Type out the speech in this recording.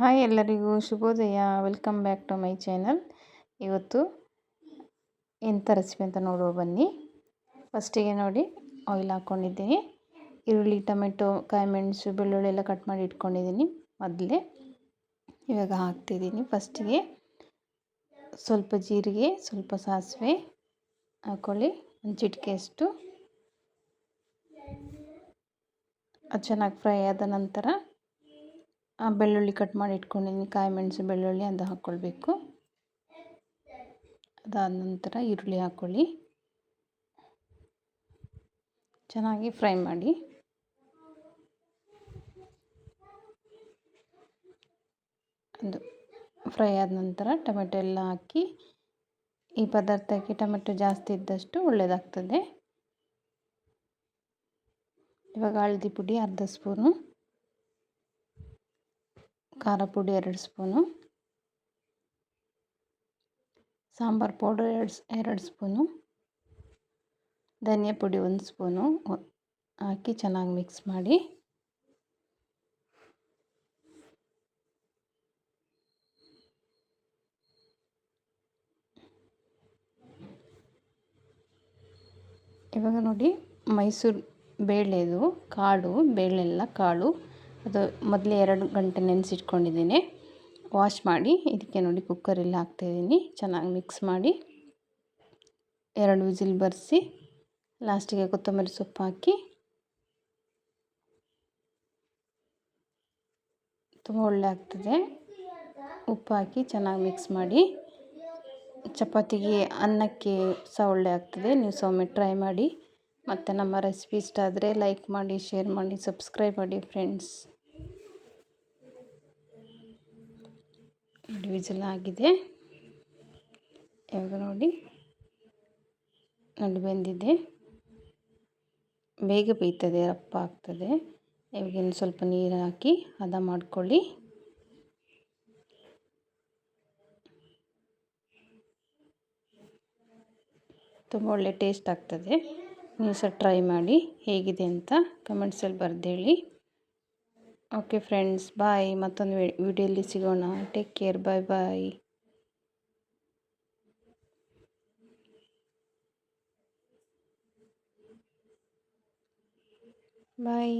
Hi ಎಲ್ಲರಿಗೂ ಶುಭೋದಯ. Welcome back to my channel ಇವತ್ತು ಎಂಥ ರೆಸಿಪಿ ಅಂತ ನೋಡುವ ಬನ್ನಿ. ಫಸ್ಟಿಗೆ ನೋಡಿ ಆಯಿಲ್ ಹಾಕ್ಕೊಂಡಿದ್ದೀನಿ ಈರುಳ್ಳಿ, ಟೊಮೆಟೊ ಕಾಯಿಮೆಣಸು ಬೆಳ್ಳುಳ್ಳಿ ಎಲ್ಲ ಕಟ್ ಮಾಡಿ ಇಟ್ಕೊಂಡಿದ್ದೀನಿ ಮೊದಲೇ. ಇವಾಗ ಹಾಕ್ತಿದ್ದೀನಿ. ಫಸ್ಟಿಗೆ ಸ್ವಲ್ಪ ಜೀರಿಗೆ, ಸ್ವಲ್ಪ ಸಾಸಿವೆ ಹಾಕ್ಕೊಳ್ಳಿ ಒಂದು ಚಿಟಿಕೆಯಷ್ಟು ಅದು ಚೆನ್ನಾಗಿ ಫ್ರೈ ಆದ ನಂತರ ಬೆಳ್ಳುಳ್ಳಿ ಕಟ್ ಮಾಡಿ ಇಟ್ಕೊಂಡಿದ್ದೀನಿ ಕಾಯಿ ಮೆಣಸು ಬೆಳ್ಳುಳ್ಳಿ ಅದು ಹಾಕ್ಕೊಳ್ಬೇಕು ಅದಾದ ನಂತರ ಈರುಳ್ಳಿ ಹಾಕ್ಕೊಳ್ಳಿ ಚೆನ್ನಾಗಿ ಫ್ರೈ ಮಾಡಿ. ಅದು ಫ್ರೈ ಆದ ನಂತರ ಟೊಮೆಟೊ ಎಲ್ಲ ಹಾಕಿ, ಈ ಪದಾರ್ಥಕ್ಕೆ ಟೊಮೆಟೊ ಜಾಸ್ತಿ ಇದ್ದಷ್ಟು ಒಳ್ಳೆಯದಾಗ್ತದೆ ಇವಾಗ ಹಳದಿ ಪುಡಿ, ಅರ್ಧ ಸ್ಪೂನು. ಖಾರ ಪುಡಿ ಎರಡು ಸ್ಪೂನು. ಸಾಂಬಾರು ಪೌಡರ್ ಎರಡು ಎರಡು ಸ್ಪೂನು. ಧನಿಯಾ ಪುಡಿ ಒಂದು ಸ್ಪೂನು. ಹಾಕಿ ಚೆನ್ನಾಗಿ ಮಿಕ್ಸ್ ಮಾಡಿ. ಇವಾಗ ನೋಡಿ ಮೈಸೂರು ಬೇಳೆದು, ಕಾಳು, ಬೇಳೆಲ್ಲ ಕಾಳು. ಅದು ಮೊದಲೇ ಎರಡು ಗಂಟೆ ನೆನೆಸಿಟ್ಕೊಂಡಿದ್ದೀನಿ. ವಾಶ್ ಮಾಡಿ, ಇದಕ್ಕೆ ನೋಡಿ ಕುಕ್ಕರಲ್ಲಿ ಹಾಕ್ತಾಯಿದ್ದೀನಿ. ಚೆನ್ನಾಗಿ ಮಿಕ್ಸ್ ಮಾಡಿ, ಎರಡು ವಿಸಿಲ್ ಬರೆಸಿ ಲಾಸ್ಟಿಗೆ ಕೊತ್ತಂಬರಿ ಸೊಪ್ಪು ಹಾಕಿ, ತುಂಬ ಒಳ್ಳೆ ಆಗ್ತದೆ. ಉಪ್ಪು ಹಾಕಿ ಚೆನ್ನಾಗಿ ಮಿಕ್ಸ್ ಮಾಡಿ, ಚಪಾತಿಗೆ ಅನ್ನಕ್ಕೆ ಸಹ ಒಳ್ಳೆ ಆಗ್ತದೆ. ನೀವು ಸೊಮ್ಮೆ ಟ್ರೈ ಮಾಡಿ. ಮತ್ತು ನಮ್ಮ ರೆಸಿಪಿ ಇಷ್ಟ ಆದರೆ ಲೈಕ್ ಮಾಡಿ ಶೇರ್ ಮಾಡಿ ಸಬ್ಸ್ಕ್ರೈಬ್ ಮಾಡಿ ಫ್ರೆಂಡ್ಸ್ ವಿಜಲ್ ಆಗಿದೆ. ಇವಾಗ ನೋಡಿ. ನಡು ಬೆಂದಿದೆ. ಬೇಗ ಬೇಯ್ತದೆ, ರಪ್ಪ ಆಗ್ತದೆ. ಇವಾಗ ಇನ್ನು ಸ್ವಲ್ಪ ನೀರು ಹಾಕಿ ಹದ ಮಾಡ್ಕೊಳ್ಳಿ. ತುಂಬ ಒಳ್ಳೆ ಟೇಸ್ಟ್ ಆಗ್ತದೆ. ನೀವು ಸಹ ಟ್ರೈ ಮಾಡಿ, ಹೇಗಿದೆ ಅಂತ ಕಮೆಂಟ್ಸಲ್ಲಿ ಬರೆದೇಳಿ ಓಕೆ ಫ್ರೆಂಡ್ಸ್ ಬಾಯ್ ಮತ್ತೊಂದು ವಿಡಿಯೋಲಿ ಸಿಗೋಣ ಟೇಕ್ ಕೇರ್ ಬಾಯ್ ಬಾಯ್ ಬಾಯ್